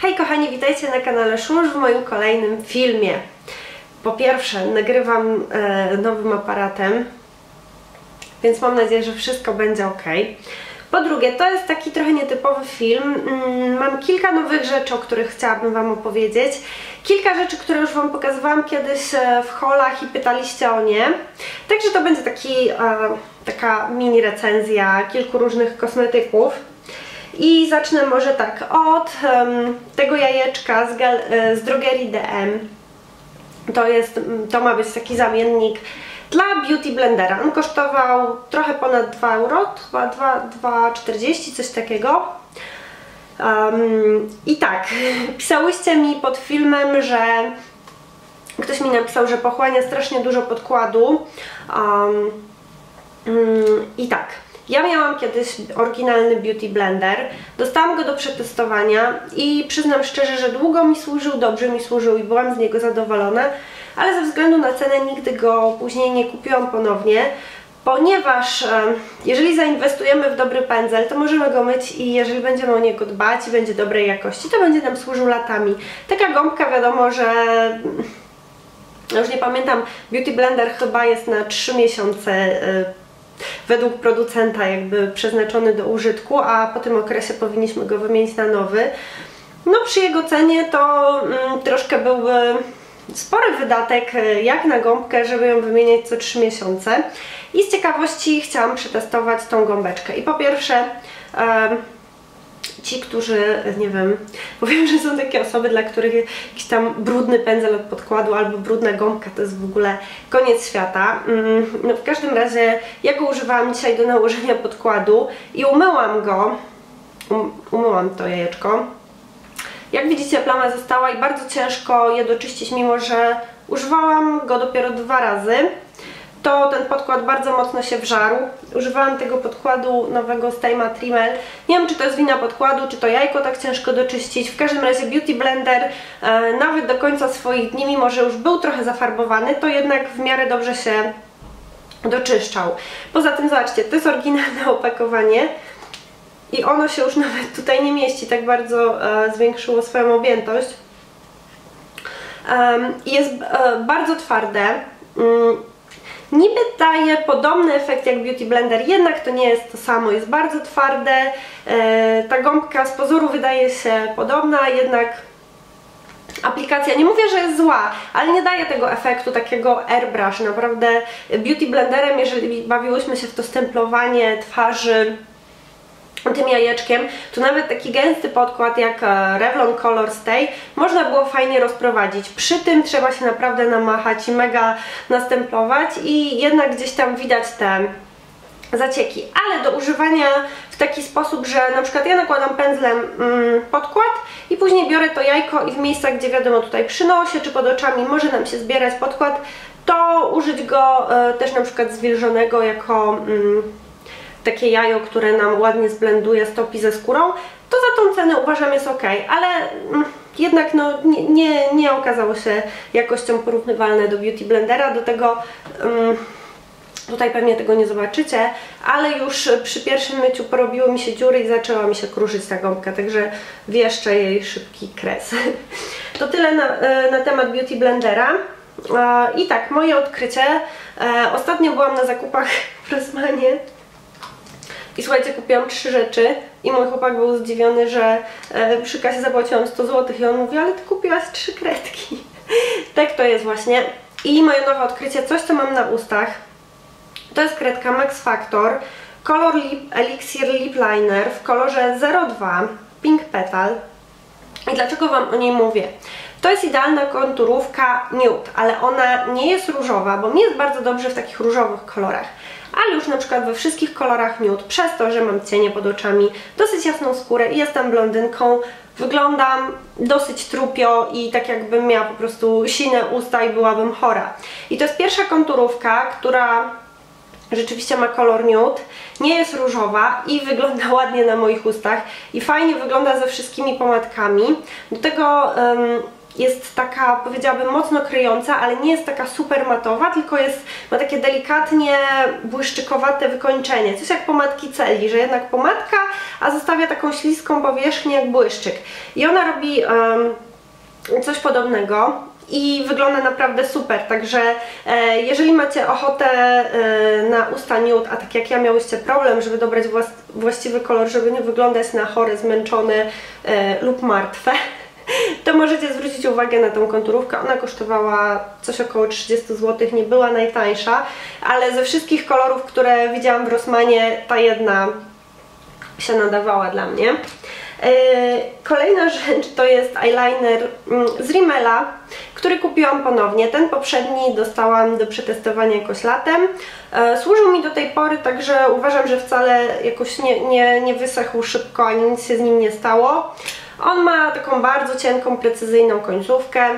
Hej kochani, witajcie na kanale Szusz w moim kolejnym filmie. Po pierwsze, nagrywam e, nowym aparatem, więc mam nadzieję, że wszystko będzie ok. Po drugie, to jest taki trochę nietypowy film. Mm, mam kilka nowych rzeczy, o których chciałabym Wam opowiedzieć. Kilka rzeczy, które już Wam pokazywałam kiedyś e, w holach i pytaliście o nie. Także to będzie taki, e, taka mini recenzja kilku różnych kosmetyków. I zacznę może tak od um, tego jajeczka z, e, z drogerii DM. To, jest, to ma być taki zamiennik dla Beauty Blendera. On kosztował trochę ponad 2 euro, chyba 2,40, coś takiego. Um, I tak, pisałyście mi pod filmem, że ktoś mi napisał, że pochłania strasznie dużo podkładu. Um, um, I tak, ja miałam kiedyś oryginalny Beauty Blender, dostałam go do przetestowania i przyznam szczerze, że długo mi służył, dobrze mi służył i byłam z niego zadowolona, ale ze względu na cenę nigdy go później nie kupiłam ponownie, ponieważ jeżeli zainwestujemy w dobry pędzel, to możemy go myć i jeżeli będziemy o niego dbać i będzie dobrej jakości, to będzie nam służył latami. Taka gąbka wiadomo, że ja już nie pamiętam, Beauty Blender chyba jest na 3 miesiące e, według producenta jakby przeznaczony do użytku, a po tym okresie powinniśmy go wymienić na nowy. No przy jego cenie to mm, troszkę byłby spory wydatek e, jak na gąbkę, żeby ją wymieniać co 3 miesiące. I z ciekawości chciałam przetestować tą gąbeczkę. I po pierwsze ci, którzy, nie wiem, powiem, że są takie osoby, dla których jakiś tam brudny pędzel od podkładu albo brudna gąbka to jest w ogóle koniec świata. Mm, no w każdym razie ja go używałam dzisiaj do nałożenia podkładu i umyłam go, um, umyłam to jajeczko. Jak widzicie plama została i bardzo ciężko je doczyścić, mimo że używałam go dopiero dwa razy to ten podkład bardzo mocno się wżarł. Używałam tego podkładu nowego z Time Trimel. Nie wiem, czy to jest wina podkładu, czy to jajko tak ciężko doczyścić. W każdym razie Beauty Blender e, nawet do końca swoich dni, mimo że już był trochę zafarbowany, to jednak w miarę dobrze się doczyszczał. Poza tym zobaczcie, to jest oryginalne opakowanie i ono się już nawet tutaj nie mieści, tak bardzo e, zwiększyło swoją objętość. Um, jest e, bardzo twarde. Niby daje podobny efekt jak Beauty Blender, jednak to nie jest to samo, jest bardzo twarde, e, ta gąbka z pozoru wydaje się podobna, jednak aplikacja, nie mówię, że jest zła, ale nie daje tego efektu takiego airbrush, naprawdę Beauty Blenderem, jeżeli bawiłyśmy się w to stemplowanie twarzy tym jajeczkiem, to nawet taki gęsty podkład jak e, Revlon Color Stay można było fajnie rozprowadzić. Przy tym trzeba się naprawdę namachać i mega następować i jednak gdzieś tam widać te zacieki, ale do używania w taki sposób, że na przykład ja nakładam pędzlem mm, podkład i później biorę to jajko i w miejscach, gdzie wiadomo tutaj przy nosie czy pod oczami może nam się zbierać podkład, to użyć go y, też na przykład zwilżonego jako... Y, takie jajo, które nam ładnie zblenduje, stopi ze skórą, to za tą cenę uważam jest ok, ale mm, jednak no, nie, nie, nie okazało się jakością porównywalne do Beauty Blendera, do tego um, tutaj pewnie tego nie zobaczycie, ale już przy pierwszym myciu porobiły mi się dziury i zaczęła mi się kruszyć ta gąbka, także wieszczę jej szybki kres. To tyle na, e, na temat Beauty Blendera. I tak, moje odkrycie. E, ostatnio byłam na zakupach w Rosmanie i słuchajcie, kupiłam trzy rzeczy i mój chłopak był zdziwiony, że e, przy kasie zapłaciłam 100 zł i on mówi, ale ty kupiłaś trzy kredki. tak to jest właśnie. I moje nowe odkrycie, coś co mam na ustach, to jest kredka Max Factor Color Lip Elixir Lip Liner w kolorze 02 Pink Petal. I dlaczego Wam o niej mówię? To jest idealna konturówka nude, ale ona nie jest różowa, bo mi jest bardzo dobrze w takich różowych kolorach ale już na przykład we wszystkich kolorach nude, przez to, że mam cienie pod oczami, dosyć jasną skórę i jestem blondynką, wyglądam dosyć trupio i tak jakbym miała po prostu sine usta i byłabym chora. I to jest pierwsza konturówka, która rzeczywiście ma kolor nude, nie jest różowa i wygląda ładnie na moich ustach i fajnie wygląda ze wszystkimi pomadkami. Do tego um, jest taka, powiedziałabym, mocno kryjąca, ale nie jest taka super matowa, tylko jest, ma takie delikatnie błyszczykowate wykończenie. Coś jak pomadki celi, że jednak pomadka, a zostawia taką śliską powierzchnię jak błyszczyk. I ona robi um, coś podobnego i wygląda naprawdę super, także e, jeżeli macie ochotę e, na usta nude, a tak jak ja miałyście problem, żeby dobrać właściwy kolor, żeby nie wyglądać na chory, zmęczony e, lub martwe, to możecie zwrócić uwagę na tą konturówkę. Ona kosztowała coś około 30 zł, nie była najtańsza, ale ze wszystkich kolorów, które widziałam w Rossmanie, ta jedna się nadawała dla mnie. E, kolejna rzecz to jest eyeliner mm, z Rimmela, który kupiłam ponownie. Ten poprzedni dostałam do przetestowania jakoś latem. E, służył mi do tej pory, także uważam, że wcale jakoś nie, nie, nie wysechł szybko, ani nic się z nim nie stało. On ma taką bardzo cienką, precyzyjną końcówkę.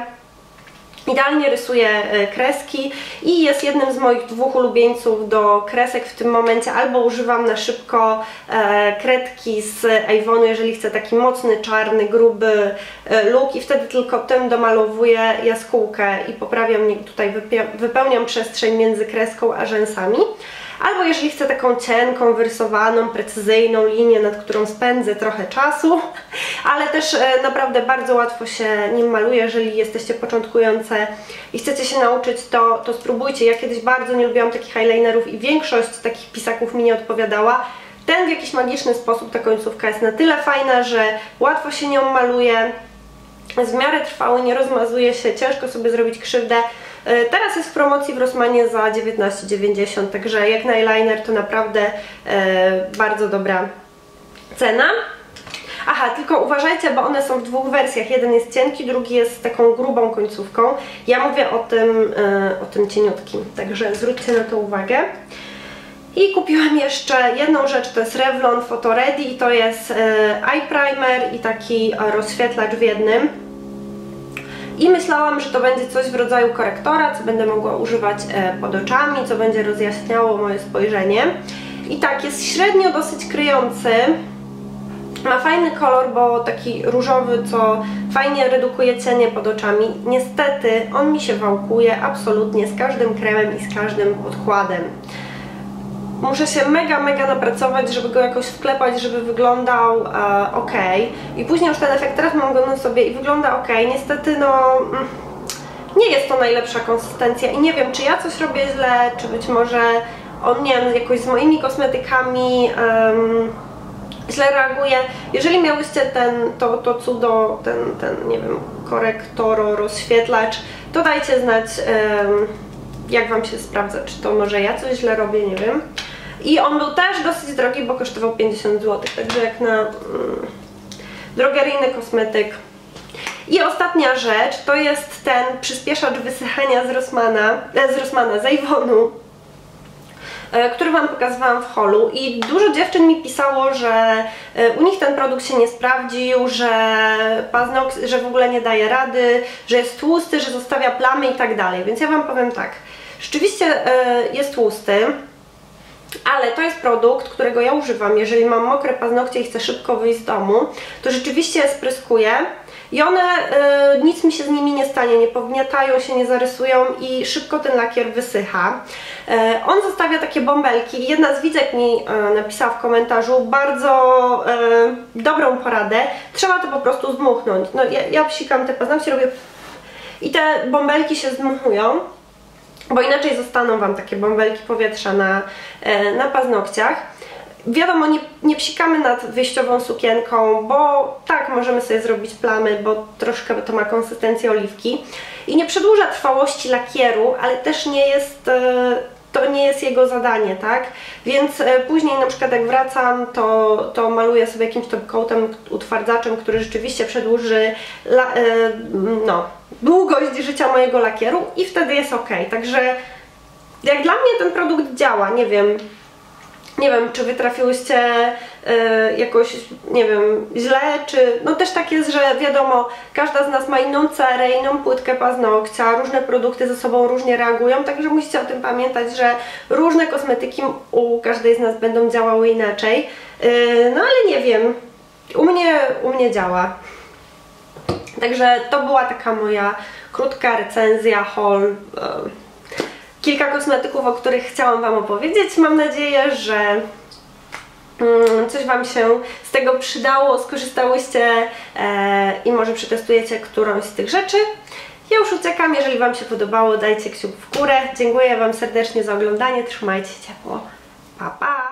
Idealnie rysuje e, kreski i jest jednym z moich dwóch ulubieńców do kresek w tym momencie. Albo używam na szybko e, kredki z Avonu, jeżeli chcę taki mocny, czarny, gruby e, look i wtedy tylko tym domalowuję jaskółkę i poprawiam, tutaj wypełniam przestrzeń między kreską a rzęsami albo jeżeli chcę taką cienką, wyrysowaną, precyzyjną linię, nad którą spędzę trochę czasu, ale też e, naprawdę bardzo łatwo się nim maluje, jeżeli jesteście początkujące i chcecie się nauczyć, to, to spróbujcie. Ja kiedyś bardzo nie lubiłam takich eyelinerów i większość takich pisaków mi nie odpowiadała. Ten w jakiś magiczny sposób, ta końcówka jest na tyle fajna, że łatwo się nią maluje, w miarę trwały, nie rozmazuje się, ciężko sobie zrobić krzywdę. E, teraz jest w promocji w Rossmanie za 19,90, także jak na eyeliner to naprawdę e, bardzo dobra cena. Aha, tylko uważajcie, bo one są w dwóch wersjach. Jeden jest cienki, drugi jest z taką grubą końcówką. Ja mówię o tym, e, o tym cieniutkim, także zwróćcie na to uwagę. I kupiłam jeszcze jedną rzecz, to jest Revlon Photo Ready i to jest eye primer i taki rozświetlacz w jednym i myślałam, że to będzie coś w rodzaju korektora, co będę mogła używać e, pod oczami, co będzie rozjaśniało moje spojrzenie. I tak, jest średnio dosyć kryjący, ma fajny kolor, bo taki różowy, co fajnie redukuje cienie pod oczami. Niestety on mi się wałkuje absolutnie z każdym kremem i z każdym podkładem muszę się mega, mega napracować, żeby go jakoś wklepać, żeby wyglądał e, ok. I później już ten efekt, teraz mam go na sobie i wygląda ok. Niestety, no... Mm, nie jest to najlepsza konsystencja i nie wiem, czy ja coś robię źle, czy być może on, nie wiem, jakoś z moimi kosmetykami um, źle reaguje. Jeżeli miałyście ten, to, to cudo, ten, ten, nie wiem, korektoro, rozświetlacz, to dajcie znać, um, jak Wam się sprawdza, czy to może ja coś źle robię, nie wiem. I on był też dosyć drogi, bo kosztował 50 zł, także jak na mm, drogeryjny kosmetyk. I ostatnia rzecz to jest ten przyspieszacz wysychania z Rossmana, e, z Rossmana, z Avonu, e, który Wam pokazywałam w holu. I dużo dziewczyn mi pisało, że e, u nich ten produkt się nie sprawdził, że paznok, że w ogóle nie daje rady, że jest tłusty, że zostawia plamy i tak dalej, więc ja Wam powiem tak, rzeczywiście jest tłusty, ale to jest produkt, którego ja używam, jeżeli mam mokre paznokcie i chcę szybko wyjść z domu, to rzeczywiście spryskuję i one, y, nic mi się z nimi nie stanie, nie pogniatają się, nie zarysują i szybko ten lakier wysycha. Y, on zostawia takie bąbelki. Jedna z widzek mi y, napisała w komentarzu bardzo dobrą poradę, trzeba to po prostu zmuchnąć. No ja, ja psikam te paznokcie, robię i te bąbelki się zdmuchują bo inaczej zostaną Wam takie bąbelki powietrza na, e, na paznokciach. Wiadomo, nie, nie psikamy nad wyjściową sukienką, bo tak, możemy sobie zrobić plamy, bo troszkę to ma konsystencję oliwki. I nie przedłuża trwałości lakieru, ale też nie jest... E, to nie jest jego zadanie, tak? Więc e, później na przykład jak wracam, to, to maluję sobie jakimś top coatem, utwardzaczem, który rzeczywiście przedłuży la, no, długość życia mojego lakieru i wtedy jest ok. Także jak dla mnie ten produkt działa, nie wiem, nie wiem, czy wy trafiłyście y, jakoś, nie wiem, źle, czy... No też tak jest, że wiadomo, każda z nas ma inną cerę, inną płytkę paznokcia, różne produkty ze sobą różnie reagują, także musicie o tym pamiętać, że różne kosmetyki u każdej z nas będą działały inaczej. Y, no ale nie wiem, u mnie, u mnie działa. Także to była taka moja krótka recenzja, haul. e, Kilka kosmetyków, o których chciałam Wam opowiedzieć. Mam nadzieję, że mm, coś Wam się z tego przydało, skorzystałyście e, i może przetestujecie którąś z tych rzeczy. Ja już uciekam, jeżeli Wam się podobało, dajcie kciuk w górę. Dziękuję Wam serdecznie za oglądanie, trzymajcie się ciepło. Pa, pa!